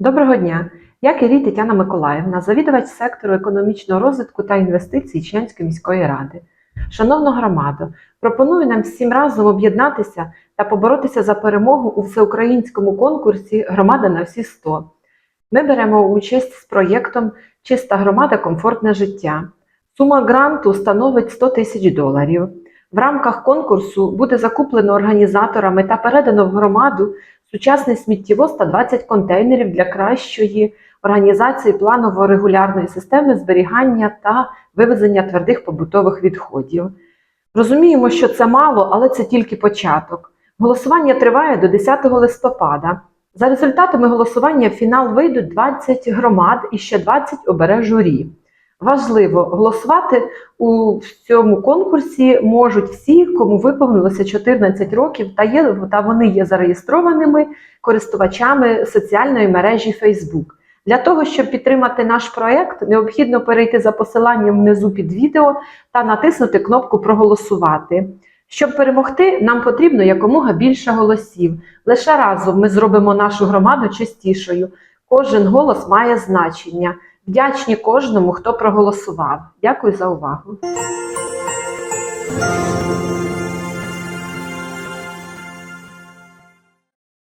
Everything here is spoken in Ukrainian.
Доброго дня! Я Кирій Тетяна Миколаївна, завідувач сектору економічного розвитку та інвестицій Членської міської ради. Шановна громадо, пропоную нам всім разом об'єднатися та поборотися за перемогу у всеукраїнському конкурсі Громада на всі 100. Ми беремо участь з проєктом Чиста громада, комфортне життя. Сума гранту становить 100 тисяч доларів. В рамках конкурсу буде закуплено організаторами та передано в громаду сучасний сміттєвоз та 20 контейнерів для кращої організації планово-регулярної системи зберігання та вивезення твердих побутових відходів. Розуміємо, що це мало, але це тільки початок. Голосування триває до 10 листопада. За результатами голосування в фінал вийдуть 20 громад і ще 20 обере журі. Важливо, голосувати у цьому конкурсі можуть всі, кому виповнилося 14 років, та є та вони є зареєстрованими користувачами соціальної мережі Facebook. Для того, щоб підтримати наш проект, необхідно перейти за посиланням внизу під відео та натиснути кнопку Проголосувати. Щоб перемогти, нам потрібно якомога більше голосів. Лише разом ми зробимо нашу громаду чистішою. Кожен голос має значення. Вдячні кожному, хто проголосував. Дякую за увагу.